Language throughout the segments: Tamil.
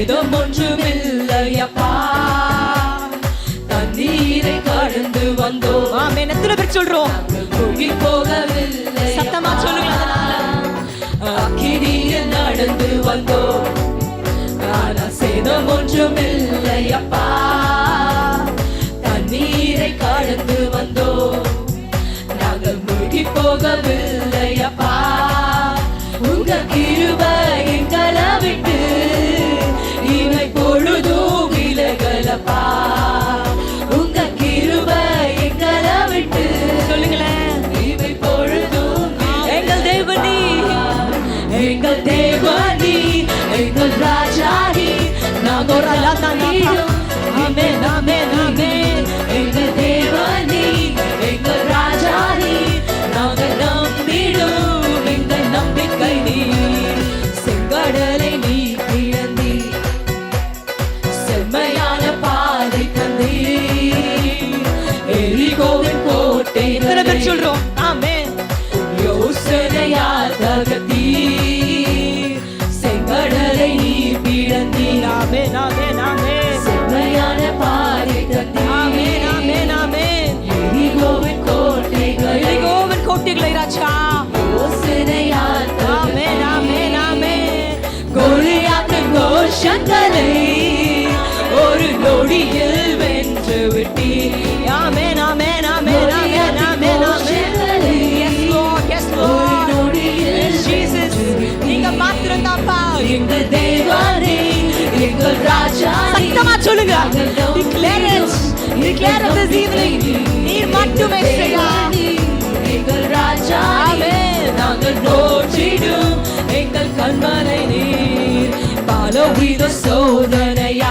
சேதம் ஒன்றுமில்லையப்பா தண்ணீரை கடந்து வந்தோம். ஆமென். எத்தனை பேர் சொல்றோம்? மூழ்கி போகவில்லை சத்தமா சொல்லுங்க. அக்கினியில் நடந்து வந்தோம். ஆனா சேதம் ஒன்றுமில்லையப்பா தண்ணீரை கடந்து வந்தோம். நாங்கள் மூழ்கி போகவில்லையப்பா உங்க கிருபை எங்கள் தேவனி எங்கள் ராஜானி நாங்கள் ஒரு ராஜானியும் கோஷங்களை ஒரு நொடியில் வென்று விட்டி ஆமென் ஆமென் ஆமென் ஆமென் ஆமென் ஆமென். Yes Lord yes Lord. Jesus நீங்க மாத்திரம் தான்ப்பா எங்கள் தேவனே எங்கள் ராஜா சத்தமா சொல்லுங்க. declare it declare it this evening நீர் மட்டுமே செய்யா எங்கள் ராஜா ஆமென். நாங்கள் நோற்றிடும். எங்கள் கண்மலை நீர். பலவித சோதனையா?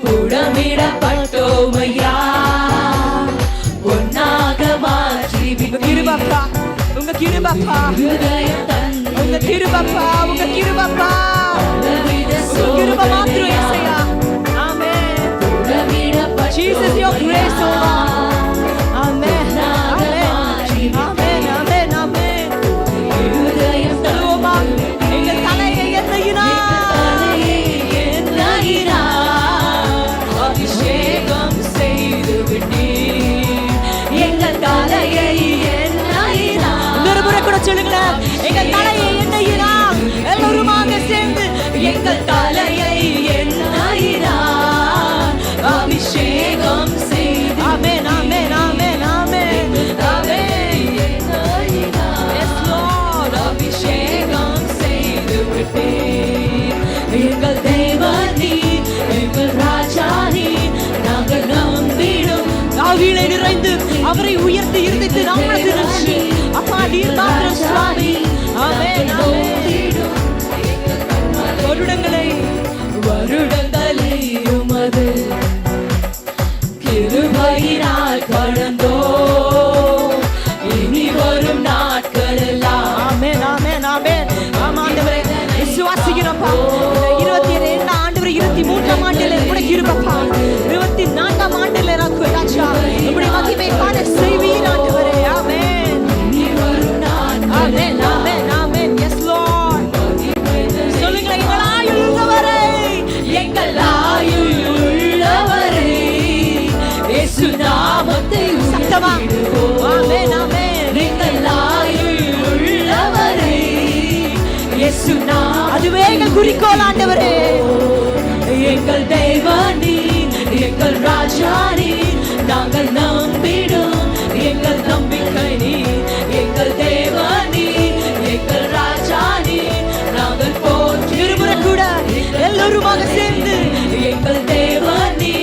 புடமிடப்பட்டோமையா ஒன்னாக மாற்றி கிருபப்பா உங்க கிருபப்பா. உங்க கிருபப்பா உங்க கிருபப்பா எங்கள் தேவனி எங்கள் ராஜானி நாங்கள் நம்பிடும் ஆவியிலே நிறைந்து அவரை உயர்த்தி இருந்தித்து அப்பா நீர் சுவாமி. வருடங்களை வருடங்களை குறிக்கோள் ஆண்டவரே. எங்கள் தெய்வானி எங்கள் ராஜானி நாங்கள் நம்பிடும். எங்கள் நம்பிக்கை நீ எங்கள் தேவானி எங்கள் ராஜானி நாங்கள் போற்றி இருமுறை கூட எல்லோருமாக சேர்ந்து. எங்கள் தேவானி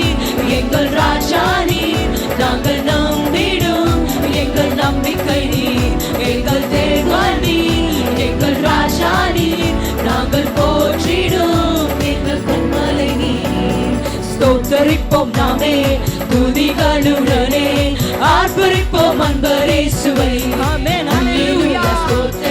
எங்கள் ராஜானி நாங்கள் நம்பிடும். எங்கள் நம்பிக்கை நீ எங்கள் ஸ்தோத்தரிப்போம் நாமே துதிகளுடனே. ஆர்ப்பரிப்போம் அன்பரே சுவை ஆமென் ஹalleluya.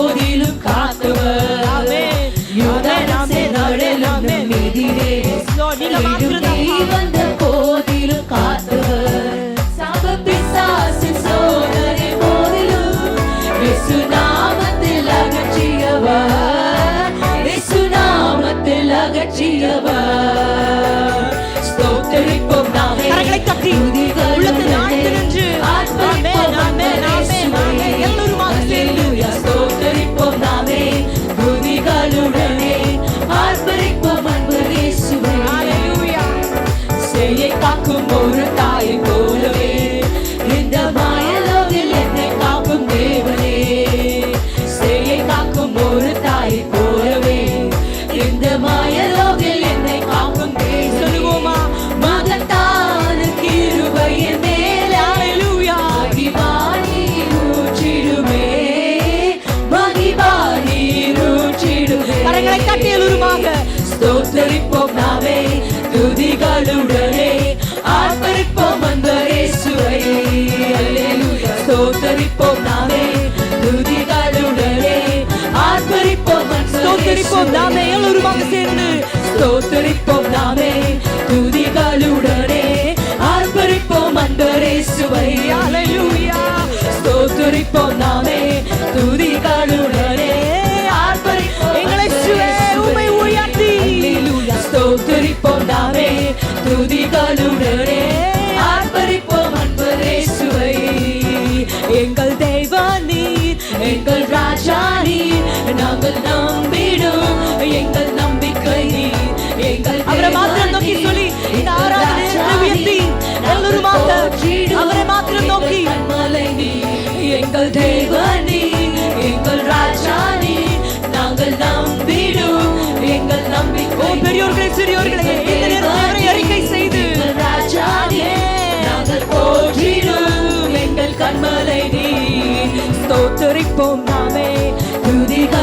He தோத்தரிப்போம் நாமே துதிகளுடனே ஆர்ப்பரிப்போம் அந்த தோத்தரிப்போம் நாமே துதிகளுடனே ஆர்ப்பரிப்போம் தோத்தரிப்போம் நாமே எல்லோருமாக சேர்ந்து. தோத்தரிப்போம் நாமே துதிகளுடனே ஆர்ப்பரிப்போம் அந்த சுவை அலையூயா தோத்தரிப்போம் நாமே தேவனை நோக்கி எங்கள் தேவனே எங்கள் ராஜானே நாங்கள் நம்பிடும். எங்கள் நம்பிக்கை ஓ பெரியோர்களே சிறியோர்களே இந்த நேரத்தில் அறிக்கை செய்து. ராஜானே நாங்கள் போற்றிடும். எங்கள் கண்மலை நீ ஸ்தோத்தரிப்போம் நாமே. துதிகள்